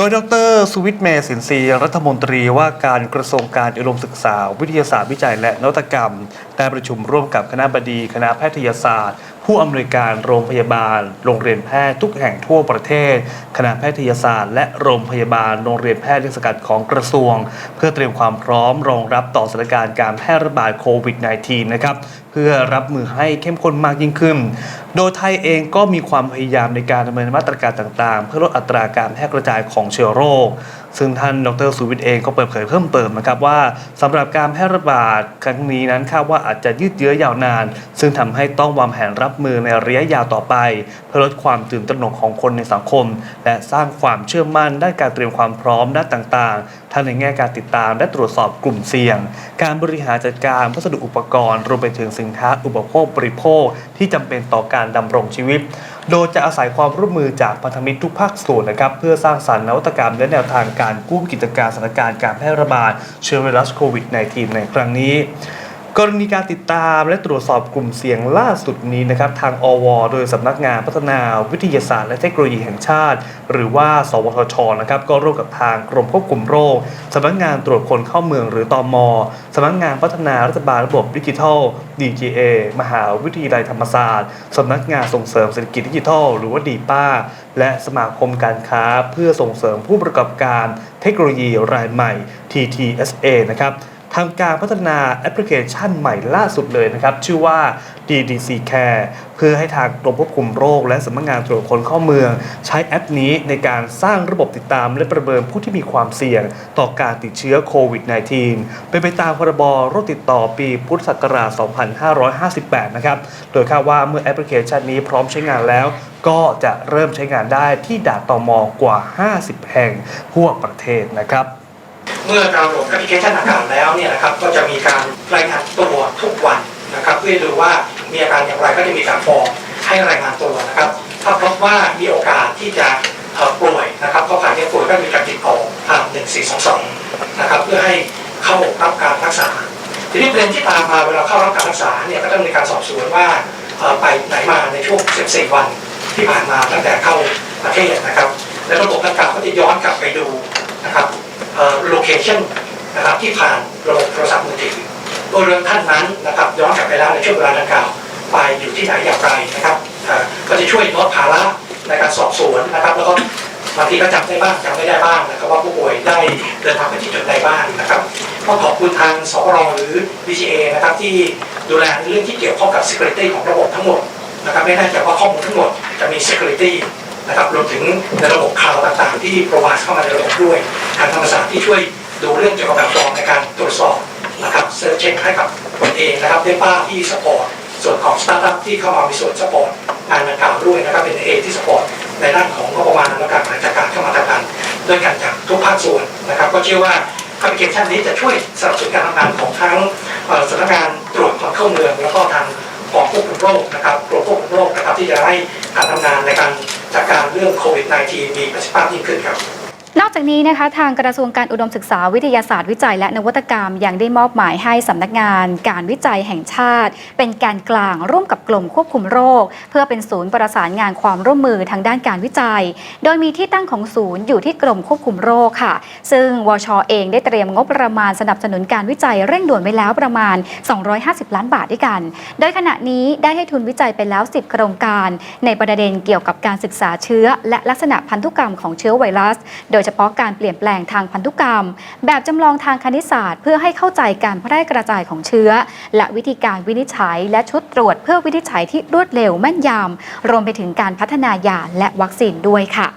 โดยดรสุวิทย์เมสินทรีย์รัฐมนตรีว่าการกระทรวงการอุดมศึกษา วิทยาศาสตร์วิจัยและนวัตกรรม ได้ประชุมร่วมกับคณะบดีคณะแพทยศาสตร์ ผู้อำนวยการโรงพยาบาล โรงเรียนแพทย์ทุกแห่งทั่วประเทศ คณะแพทยศาสตร์ และโรงพยาบาลโรงเรียนแพทย์สังกัดของกระทรวง เพื่อเตรียมความพร้อมรองรับต่อสถานการณ์การแพร่ระบาดโควิด -19 นะครับเพื่อรับมือให้เข้มข้นมากยิ่งขึ้น โดยไทยเองก็มีความพยายามในการดำเนินมาตรการต่างๆ เพื่อลดอัตราการแพร่กระจายของเชื้อโรค ซึ่งท่านดรสุวิทย์เองก็เปิดเผยเพิ่มเติมนะครับว่าสำหรับการแพร่ระบาดครั้งนี้นั้นคาดว่าอาจจะยืดเยื้อยาวนาน ซึ่งทำให้ต้องวางแผนรับมือในระยะยาวต่อไป เพื่อลดความตื่นตระหนกของคนในสังคม และสร้างความเชื่อมั่นด้านการเตรียมความพร้อมด้านต่างๆทั้งในแง่การติดตามและตรวจสอบกลุ่มเสี่ยง การบริหารจัดการวัสดุอุปกรณ์รวมไปถึงสินค้าอุปโภคบริโภคที่จำเป็นต่อการดำรงชีวิต โดยจะอาศัยความร่วมมือจากพันธมิตรทุกภาคส่วนนะครับเพื่อสร้างสรรค์นวัตกรรม และแนวทางการกู้กิจการสถานการณ์การแพร่ระบาดเชื้อไวรัสโควิด -19 ในครั้งนี้ กรณีการติดตามและตรวจสอบกลุ่มเสี่ยงล่าสุดนี้นะครับทางอว โดยสำนักงานพัฒนาวิทยาศาสตร์และเทคโนโลยีแห่งชาติ หรือว่า สวทชนะครับก็ร่วมกับทางกรมควบคุมโรคสำนักงานตรวจคนเข้าเมืองหรือตอมสำนักงานพัฒนารัฐบาลระบบดิจิทัล DGA มหาวิทยาลัยธรรมศาสตร์สำนักงานส่งเสริมเศรษฐกิจดิจิทัล หรือว่าดีป้า และสมาคมการค้าเพื่อส่งเสริมผู้ประกอบการเทคโนโลยีรายใหม่ TTSA นะครับ ทำการพัฒนาแอปพลิเคชันใหม่ล่าสุดเลยนะครับ ชื่อว่า DDC Care เพื่อให้ทางกรมควบคุมโรค และสำนักงานตรวจคนเข้าเมือง ใช้แอปนี้ในการสร้างระบบติดตามและประเมินผู้ที่มีความเสี่ยง ต่อการติดเชื้อโควิด -19 เป็นไปตามพรบโรคติดต่อปีพุทธศักราช 2558 นะครับ โดยคาดว่าเมื่อแอปพลิเคชันนี้พร้อมใช้งานแล้วก็จะเริ่มใช้งานได้ที่ด่านตมอกว่า 50 แห่งทั่วประเทศนะครับ เมื่อดาวโหลดแอปพลิเคชันดังกล่าวแล้วเนี่ยนะครับก็จะมีการรายงานตัวทุกวันนะครับเพื่อดูว่ามีอาการอย่างไรก็จะมีการฟอร์มให้รายงานตัวนะครับ ถ้าพบว่ามีโอกาสที่จะป่วยนะครับก็ผ่านที่ป่วยก็มีการติดต่อทาง1422นะครับเพื่อให้เข้ารับการรักษา ทีนี้ประเด็นที่ตามมาเวลาเข้ารับการรักษาเนี่ยก็ต้องมีการสอบสวนว่าไปไหนมาในช่วง 14 วันที่ผ่านมาตั้งแต่เข้าประเทศนะครับ และระบบดังกล่าวก็จะย้อนกลับไปดูนะครับ โลเคชันนะครับที่ผ่านระบบโทรศัพท์มือถือโดยเรื่องท่านนั้นนะครับย้อนกลับไปแล้วในช่วงเวลาดังกล่าว ไปอยู่ที่ไหนอย่างไรนะครับก็จะช่วยลดภาระในการสอบสวนนะครับ แล้วก็บางทีก็จำได้บ้างจำไม่ได้บ้างนะครับว่าผู้ป่วยได้เดินทางไปที่จุดใดบ้างนะครับก็ขอบคุณทางสรหรือ BCA นะครับที่ดูแลเรื่องที่เกี่ยวข้องกับ Security ของระบบทั้งหมดนะครับไม่น่ใจะว่าข้อมูลทั้งหมดจะมี Security นะครับรวมถึงในระบบข่าวต่างๆ ที่ปรไวส์เข้ามาในระบบด้วยทางธรรมศาสตร์ที่ช่วยดูเรื่องเกี่ยวกับแบบฟอร์มในการตรวจสอบนะครับเซอร์เช็คให้กับตนเองนะครับได้ป้าที่สปอร์ตส่วนของสตาร์ทอัพที่เข้ามามีส่วนสปอร์ตงานดังกล่าวด้วยนะครับเป็นเอที่สปอร์ตในด้านของงบประมาณและการบริหารจัดการเข้ามาทำงานด้วยกันจากทุกภาคส่วนนะครับก็เชื่อว่าแอปพลิเคชันนี้จะช่วยสนับสนุนการทำงานของทั้งสำนักงานตรวจคนเข้าเมืองแล้วก็ทางกองควบคุมโรคนะครับกรมควบคุมโรคนะครับที่จะให้การทำงานในการ จากการเรื่องโควิด -19 มีประสิทธิภาพยิ่งขึ้นครับ นอกจากนี้นะคะทางกระทรวงการอุดมศึกษาวิทยาศาสตร์วิจัย และนวัตกรรมยังได้มอบหมายให้สำนักงาน การวิจัยแห่งชาติ เป็นการกลางร่วมกับกลุ่มควบคุมโรค เพื่อเป็นศูนย์ประสานงานความร่วมมือทางด้านการวิจัย โดยมีที่ตั้งของศูนย์อยู่ที่กรมควบคุมโรคค่ะ ซึ่งวชเองได้เตรียมงบประมาณสนับสนุนการวิจัยเร่งด่วนไว้แล้วประมาณ 250 ล้านบาทด้วยกัน โดยขณะนี้ได้ให้ทุนวิจัยไปแล้ว 10 โครงการ ในประเด็นเกี่ยวกับการศึกษาเชื้อ และลักษณะพันธุกรรมของเชื้อไวรัส โดยเฉพาะการเปลี่ยนแปลงทางพันธุกรรม แบบจำลองทางคณิตศาสตร์ เพื่อให้เข้าใจการแพร่กระจายของเชื้อ และวิธีการวินิจฉัย และชุดตรวจเพื่อวินิจฉัยที่รวดเร็วแม่นยำรวมไปถึงการพัฒนายาและวัคซีนด้วยค่ะ